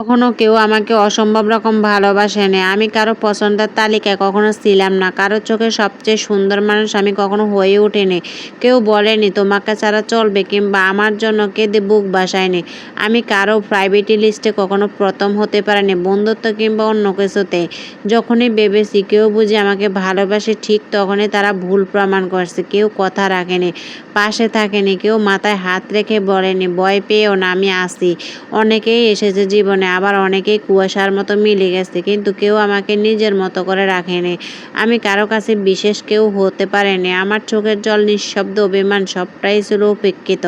কখনো কেউ আমাকে অসম্ভব রকম ভালোবাসে ভালোবাসেনি। আমি কারও পছন্দের তালিকায় কখনো ছিলাম না। কারও চোখে সবচেয়ে সুন্দর মানুষ আমি কখনো হয়ে উঠিনি। কেউ বলেনি, তোমাকে ছাড়া চলবে কিংবা আমার জন্য কেঁদে বুক বাসায়নি। আমি কারও প্রাইভেটি লিস্টে কখনো প্রথম হতে পারিনি, বন্ধুত্ব কিংবা অন্য কিছুতে। যখনই ভেবেছি কেউ বুঝি আমাকে ভালোবাসে, ঠিক তখনই তারা ভুল প্রমাণ করছে। কেউ কথা রাখেনি, পাশে থাকেনি, কেউ মাথায় হাত রেখে বলেনি, ভয় পেয়েও না, আমি আসি অনেকেই এসেছে জীবনে। আবার অনেকেই কুয়াশার মতো মিলে গেছে, কিন্তু কেউ আমাকে নিজের মতো করে রাখেনি। আমি কারও কাছে বিশেষ কেউ হতে পারেনি। আমার চোখের জল নিঃশব্দ, অভিমান সবটাই ছিল উপেক্ষিত।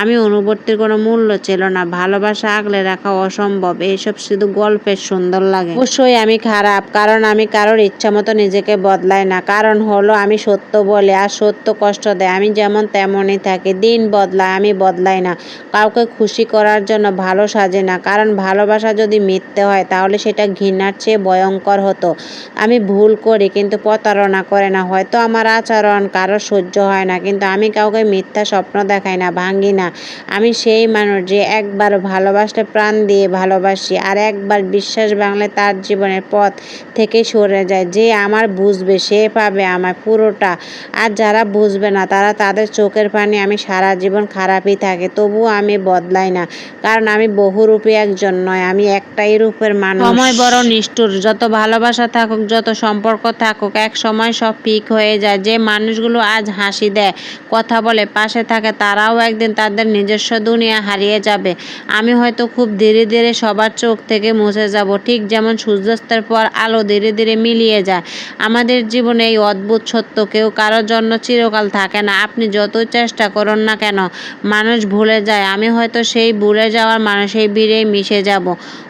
আমি অনুবর্তীর কোনো মূল্য ছিল না। ভালোবাসা আগলে রাখা অসম্ভব। এইসব শুধু গল্পের সুন্দর লাগে। অবশ্যই আমি খারাপ, কারণ আমি কারোর ইচ্ছা মতো নিজেকে বদলাই না। কারণ হলো, আমি সত্য বলে আর সত্য কষ্ট দেয়। আমি যেমন তেমনই থাকি। দিন বদলায়, আমি বদলাই না। কাউকে খুশি করার জন্য ভালো সাজে না। কারণ ভালোবাসা যদি মিথ্যে হয়, তাহলে সেটা ঘৃণার চেয়ে ভয়ঙ্কর হতো। আমি ভুল করি, কিন্তু প্রতারণা করে না। হয়তো আমার আচরণ কারও সহ্য হয় না, কিন্তু আমি কাউকে মিথ্যা স্বপ্ন দেখাই না ভাঙি না। আমি সেই মানুষ যে একবার ভালোবাসলে প্রাণ দিয়ে ভালোবাসি, আর একবার বিশ্বাস ভাঙলে তার জীবনের পথ থেকে সরে যায়। যে আমার বুঝবে, সে পাবে আমার পুরোটা। আর যারা বুঝবে না, তারা তাদের চোখের পানি আমি সারা জীবন খারাপই থাকে, তবুও আমি বদলাই না। কারণ আমি বহুরূপী একজন নয় আমি একটাই রূপের মানুষ। সময় বড় নিষ্ঠুর। যত ভালোবাসা থাকুক, যত সম্পর্ক থাকুক, এক সময় সব পিক হয়ে যায়। যে মানুষগুলো আজ হাসি দেয়, কথা বলে, পাশে থাকে, তারাও একদিন তাদের নিজস্ব দুনিয়া হারিয়ে যাবে। আমি হয়তো খুব ধীরে ধীরে সবার চোখ থেকে মুছে যাব। ঠিক যেমন সূর্যাস্তের পর আলো ধীরে ধীরে মিলিয়ে যায়। আমাদের জীবনে এই অদ্ভুত সত্য কেউ কারোর জন্য চিরকাল থাকে না। আপনি যতই চেষ্টা করুন না কেন, মানুষ ভুলে যায়। আমি হয়তো সেই ভুলে যাওয়ার মানুষের ভিড়েই মিশে যাব।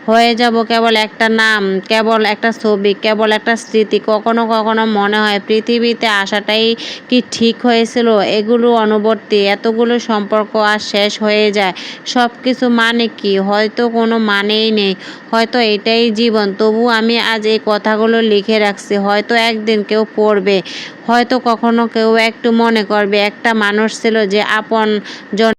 হয়ে যাব কেবল একটা নাম, কেবল একটা ছবি, কেবল একটা স্মৃতি। কখনো কখনো মনে হয় পৃথিবীতে আসাটাই কি ঠিক হয়েছিল? এগুলো অনুবর্তী, এতগুলো সম্পর্ক আর শেষ হয়ে যায়। সব কিছু মানে কি? হয়তো কোনো মানেই নেই। হয়তো এটাই জীবন। তবু আমি আজ এই কথাগুলো লিখে রাখছি। হয়তো একদিন কেউ পড়বে। হয়তো কখনো কেউ একটু মনে করবে। একটা মানুষ ছিল যে আপন জন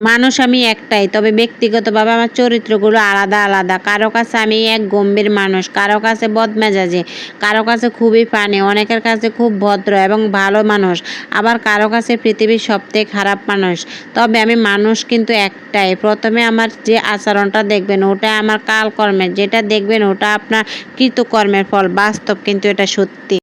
মানুষ আমি একটাই, তবে ব্যক্তিগতভাবে আমার চরিত্রগুলো আলাদা আলাদা। কারও কাছে আমি এক গম্ভীর মানুষ, কারও কাছে বদমেজাজি, কারও কাছে খুবই পানি অনেকের কাছে খুব ভদ্র এবং ভালো মানুষ, আবার কারও কাছে পৃথিবীর সবথেকে খারাপ মানুষ। তবে আমি মানুষ কিন্তু একটাই। প্রথমে আমার যে আচরণটা দেখবেন, ওটা আমার কালকর্মের, যেটা দেখবেন ওটা আপনার কৃতকর্মের ফল, বাস্তব কিন্তু এটা সত্যি।